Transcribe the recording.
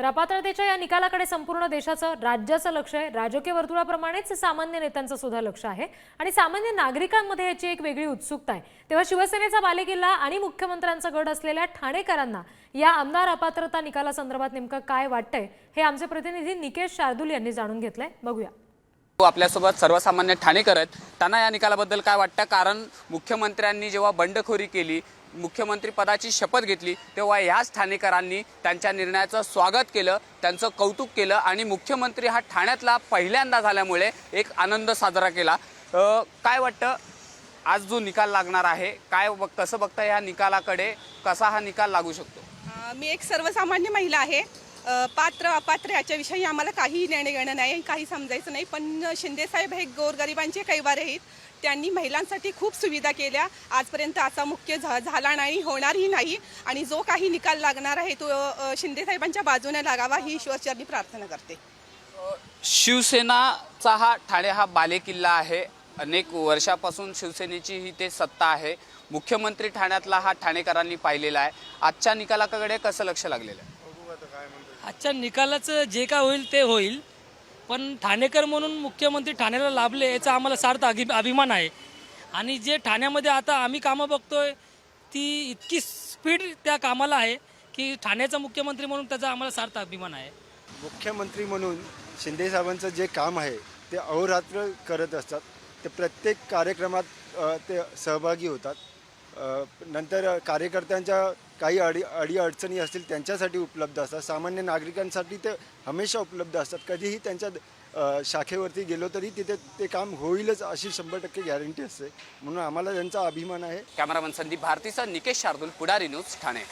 तर अपात्रतेच्या या निकालाकडे संपूर्ण देशाचं राज्याचं लक्ष आहे. राजकीय वर्तुळाप्रमाणेच सामान्य नेत्यांचं सुद्धा लक्ष आहे. आणि सामान्य नागरिकांमध्ये याची एक वेगळी उत्सुकता आहे. तेव्हा शिवसेनेचा बालेकिल्ला आणि मुख्यमंत्र्यांचा गड असलेल्या ठाणेकरांना या आमदार अपात्रता निकालासंदर्भात नेमकं काय वाटतंय हे आमचे प्रतिनिधी निकेश शार्दुल यांनी जाणून घेतलंय. बघूया. हो, आपल्यासोबत सर्वसामान्य ठाणेकर आहेत. त्यांना या निकालाबद्दल काय वाटतं? कारण मुख्यमंत्र्यांनी जेव्हा बंडखोरी केली मुख्यमंत्रीपदाची शपथ घेतली तेव्हा याच ठाणेकरांनी त्यांच्या निर्णयाचं स्वागत केलं त्यांचं कौतुक केलं आणि मुख्यमंत्री हा ठाण्यातला पहिल्यांदा झाल्यामुळे एक आनंद साजरा केला. काय वाटतं? आज जो निकाल लागणार आहे काय बघ- कसं बघता या निकालाकडे? कसा हा निकाल लागू शकतो? मी एक सर्वसामान्य महिला आहे. पात्र अपात्र याच्याविषयी आम्हाला काही देणे घेणं नाही काही समजायचं नाही. पण शिंदेसाहेब हे गोरगरिबांचे कैवार आहेत. त्यांनी महिलांसाठी खूप सुविधा केल्या. आजपर्यंत असा मुख्य झा झाला नाही होणारही नाही. आणि जो काही निकाल लागणार आहे तो शिंदेसाहेबांच्या बाजूने लागावा ही ईश्वरचरणी प्रार्थना करते. शिवसेनाचा हा ठाणे हा बालेकिल्ला आहे. अनेक वर्षापासून शिवसेनेची ही ते सत्ता आहे. मुख्यमंत्री ठाण्यातला हा ठाणेकरांनी पाहिलेला आहे. आजच्या निकालाकडे कसं लक्ष लागलेलं आहे? आजच्या निकालाचं जे काय होईल ते होईल. पण ठाणेकर म्हणून मुख्यमंत्री ठाण्याला लाभले याचा आम्हाला सार्थ अभि अभिमान आहे. आणि जे ठाण्यामध्ये आता आम्ही कामं बघतोय ती इतकी स्पीड त्या कामाला आहे की ठाण्याचा मुख्यमंत्री म्हणून त्याचा आम्हाला सार्थ अभिमान आहे. मुख्यमंत्री म्हणून शिंदेसाहेबांचं जे काम आहे ते अहोरात्र करत असतात. ते प्रत्येक कार्यक्रमात ते सहभागी होतात. नंतर कार्यकर्त्यांच्या काही अडी अडीअडचणी असतील त्यांच्यासाठी उपलब्ध असतात. सामान्य नागरिकांसाठी ते हमेशा उपलब्ध असतात. कधीही त्यांच्या शाखेवरती गेलो तरी तिथे ते काम होईलच अशी शंभर टक्के गॅरंटी असते. म्हणून आम्हाला त्यांचा अभिमान आहे. कॅमेरामन संदीप भारतीसह निकेश शार्दूल पुढारी न्यूज ठाणे.